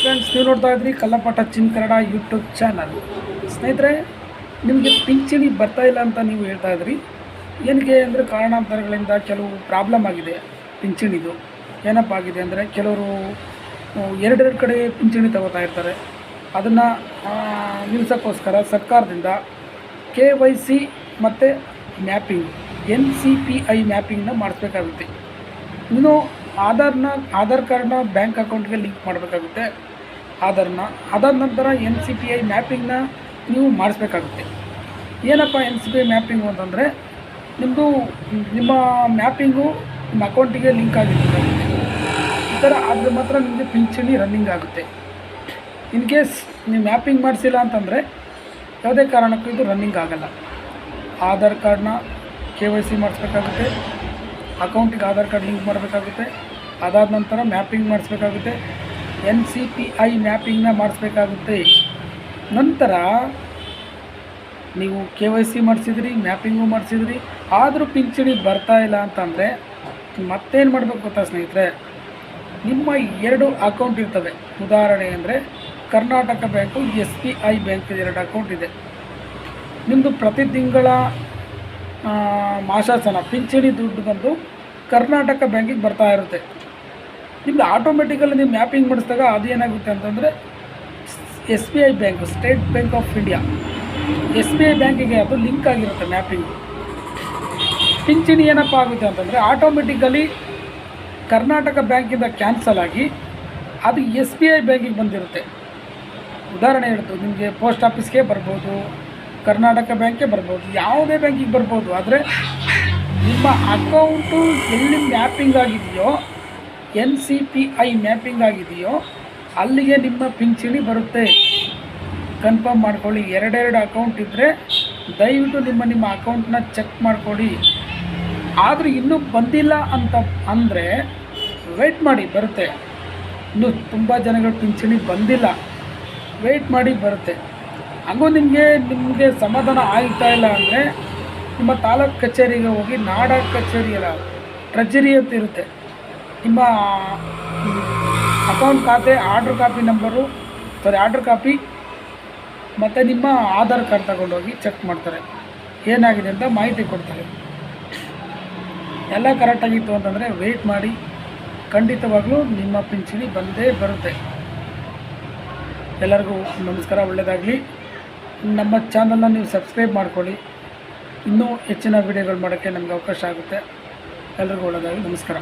Friends ನೀವು ನೋಡ್ತಾ ಇದ್ರಿ ಕಲ್ಲಪಾಠ ಚಿನ್ ಕನ್ನಡ ಯೂಟ್ಯೂಬ್ ಚಾನಲ್ ಸ್ನೇಹಿತರೆ, ನಿಮಗೆ ಪಿಂಚಣಿ ಬರ್ತಾ ಇಲ್ಲ ಅಂತ ನೀವು ಹೇಳ್ತಾ ಇದ್ರಿ. ಏನಕ್ಕೆ ಅಂದರೆ ಕಾರಣಾಂತರಗಳಿಂದ ಕೆಲವು ಪ್ರಾಬ್ಲಮ್ ಆಗಿದೆ ಪಿಂಚಣಿದು ಏನಪ್ಪ ಆಗಿದೆ ಅಂದರೆ ಕೆಲವರು ಎರಡೆರಡು ಕಡೆ ಪಿಂಚಣಿ ತಗೋತಾ ಇರ್ತಾರೆ. ಅದನ್ನು ನಿಲ್ಲಿಸೋಕ್ಕೋಸ್ಕರ ಸರ್ಕಾರದಿಂದ ಕೆ ವೈ ಸಿ ಮತ್ತು mapping N C P I ಮ್ಯಾಪಿಂಗ್ನ ಮಾಡಿಸ್ಬೇಕಾಗುತ್ತೆ. ಇನ್ನು ಆಧಾರ್ನ, ಆಧಾರ್ ಕಾರ್ಡ್ನ ಬ್ಯಾಂಕ್ ಅಕೌಂಟ್ಗೆ ಲಿಂಕ್ ಮಾಡಬೇಕಾಗುತ್ತೆ. ಆಧಾರ್ನ, ಅದಾದ ನಂತರ ಎನ್ ಸಿ ಪಿ ಐ ಮ್ಯಾಪಿಂಗ್ನ ನೀವು ಮಾಡಿಸ್ಬೇಕಾಗುತ್ತೆ. ಏನಪ್ಪ N C P I mapping ಅಂತಂದರೆ ನಿಮ್ಮದು ನಿಮ್ಮ ಮ್ಯಾಪಿಂಗು ನಿಮ್ಮ ಅಕೌಂಟಿಗೆ ಲಿಂಕ್ ಆಗಿರುತ್ತೆ. ಈ ಥರ ಆದರೆ ಮಾತ್ರ ನಿಮಗೆ ಪಿಂಚಣಿ ರನ್ನಿಂಗ್ ಆಗುತ್ತೆ. ಇನ್ ಕೇಸ್ ನೀವು ಮ್ಯಾಪಿಂಗ್ ಮಾಡಿಸಿಲ್ಲ ಅಂತಂದರೆ, ಯಾವುದೇ ಕಾರಣಕ್ಕೂ ಇದು ರನ್ನಿಂಗ್ ಆಗಲ್ಲ. ಆಧಾರ್ ಕಾರ್ಡ್ನ ಕೆ ವೈ ಸಿ ಮಾಡಿಸ್ಬೇಕಾಗುತ್ತೆ. ಅಕೌಂಟಿಗೆ ಆಧಾರ್ ಕಾರ್ಡ್ ಲಿಂಕ್ ಮಾಡಬೇಕಾಗುತ್ತೆ. ಅದಾದ ನಂತರ ಮ್ಯಾಪಿಂಗ್ ಮಾಡಿಸ್ಬೇಕಾಗುತ್ತೆ. ಎನ್ ಸಿ ಪಿ ಐ ಮ್ಯಾಪಿಂಗ್ನ ಮಾಡಿಸ್ಬೇಕಾಗುತ್ತೆ. ನಂತರ ನೀವು ಕೆ ವೈ ಸಿ ಮಾಡಿಸಿದ್ರಿ, ಮ್ಯಾಪಿಂಗು ಮಾಡಿಸಿದ್ರಿ, ಆದರೂ ಪಿಂಚಣಿ ಬರ್ತಾ ಇಲ್ಲ ಅಂತಂದರೆ ಮತ್ತೇನು ಮಾಡಬೇಕು ಗೊತ್ತಾ ಸ್ನೇಹಿತರೆ? ನಿಮ್ಮ ಎರಡು ಅಕೌಂಟ್ ಇರ್ತವೆ. ಉದಾಹರಣೆ ಅಂದರೆ Karnataka bank, S B I bank ಎರಡು ಅಕೌಂಟ್ ಇದೆ. ನಿಮ್ಮದು ಪ್ರತಿ ತಿಂಗಳ ಮಾಸಾಸನ ಪಿಂಚಣಿ ದುಡ್ಡು ಬಂದು ಕರ್ನಾಟಕ ಬ್ಯಾಂಕಿಗೆ ಬರ್ತಾ ಇರುತ್ತೆ. ನಿಮ್ಗೆ ಆಟೋಮೆಟಿಕಲ್ಲಿ ನೀವು ಮ್ಯಾಪಿಂಗ್ ಮಾಡಿಸಿದಾಗ ಅದು ಏನಾಗುತ್ತೆ ಅಂತಂದರೆ S B I bank state bank of India S B I ಬ್ಯಾಂಕಿಗೆ ಅದು ಲಿಂಕ್ ಆಗಿರುತ್ತೆ ಮ್ಯಾಪಿಂಗು ಪಿಂಚಣಿ ಏನಪ್ಪ ಆಗುತ್ತೆ ಅಂತಂದರೆ ಆಟೋಮೆಟಿಕಲಿ ಕರ್ನಾಟಕ ಬ್ಯಾಂಕಿಂದ ಕ್ಯಾನ್ಸಲ್ ಆಗಿ ಅದು ಎಸ್ ಬಿ ಐ ಬ್ಯಾಂಕಿಗೆ ಬಂದಿರುತ್ತೆ. ಉದಾಹರಣೆ ಹೇಳ್ತು, ನಿಮಗೆ ಪೋಸ್ಟ್ ಆಫೀಸ್ಗೆ ಬರ್ಬೋದು, ಕರ್ನಾಟಕ ಬ್ಯಾಂಕ್ಗೆ ಬರ್ಬೋದು, ಯಾವುದೇ ಬ್ಯಾಂಕಿಗೆ ಬರ್ಬೋದು, ಆದರೆ ನಿಮ್ಮ ಅಕೌಂಟು ಎಲ್ಲಿ ಮ್ಯಾಪಿಂಗ್ ಆಗಿದೆಯೋ N C P I mapping ಆಗಿದೆಯೋ, ಅಲ್ಲಿಗೆ ನಿಮ್ಮ ಪಿಂಚಣಿ ಬರುತ್ತೆ. ಕನ್ಫರ್ಮ್ ಮಾಡ್ಕೊಳ್ಳಿ. ಎರಡೆರಡು ಅಕೌಂಟ್ ಇದ್ದರೆ ದಯವಿಟ್ಟು ನಿಮ್ಮ ನಿಮ್ಮ ಅಕೌಂಟ್ನ ಚೆಕ್ ಮಾಡ್ಕೊಳ್ಳಿ. ಆದರೂ ಇನ್ನೂ ಬಂದಿಲ್ಲ ಅಂತ ಅಂದರೆ ವೆಯ್ಟ್ ಮಾಡಿ, ಬರುತ್ತೆ. ಇನ್ನೂ ತುಂಬ ಜನಗಳು ಪಿಂಚಣಿ ಬಂದಿಲ್ಲ. ವೆಯ್ಟ್ ಮಾಡಿ, ಬರುತ್ತೆ. ಹಾಗೂ ನಿಮಗೆ ನಿಮಗೆ ಸಮಾಧಾನ ಆಗ್ತಾ ಇಲ್ಲ ಅಂದರೆ ನಿಮ್ಮ ತಾಲೂಕು ಕಚೇರಿಗೆ ಹೋಗಿ ನಾಡ ಕಚೇರಿ ಅಲ್ಲ ಟ್ರೆಜರಿ ಅಂತ ಇರುತ್ತೆ. ನಿಮ್ಮ ಅಕೌಂಟ್ ಖಾತೆ order copy number sorry order copy ಮತ್ತು ನಿಮ್ಮ ಆಧಾರ್ ಕಾರ್ಡ್ ತಗೊಂಡೋಗಿ ಚೆಕ್ ಮಾಡ್ತಾರೆ. ಏನಾಗಿದೆ ಅಂತ ಮಾಹಿತಿ ಕೊಡ್ತಾರೆ. ಎಲ್ಲ ಕರೆಕ್ಟಾಗಿತ್ತು ಅಂತಂದರೆ ವೆಯ್ಟ್ ಮಾಡಿ. ಖಂಡಿತವಾಗಲೂ ನಿಮ್ಮ ಪಿಂಚಣಿ ಬಂದೇ ಬರುತ್ತೆ. ಎಲ್ಲರಿಗೂ ನಮಸ್ಕಾರ ಒಳ್ಳೆಯದಾಗಲಿ ನಮ್ಮ ಚಾನಲ್ನ ನೀವು ಸಬ್ಸ್ಕ್ರೈಬ್ ಮಾಡ್ಕೊಳ್ಳಿ. ಇನ್ನೂ ಹೆಚ್ಚಿನ ವಿಡಿಯೋಗಳು ಮಾಡೋಕ್ಕೆ ನಮಗೆ ಅವಕಾಶ ಆಗುತ್ತೆ. ಎಲ್ರಿಗೂ ಒಳ್ಳೆಯದಾಗಲಿ ನಮಸ್ಕಾರ.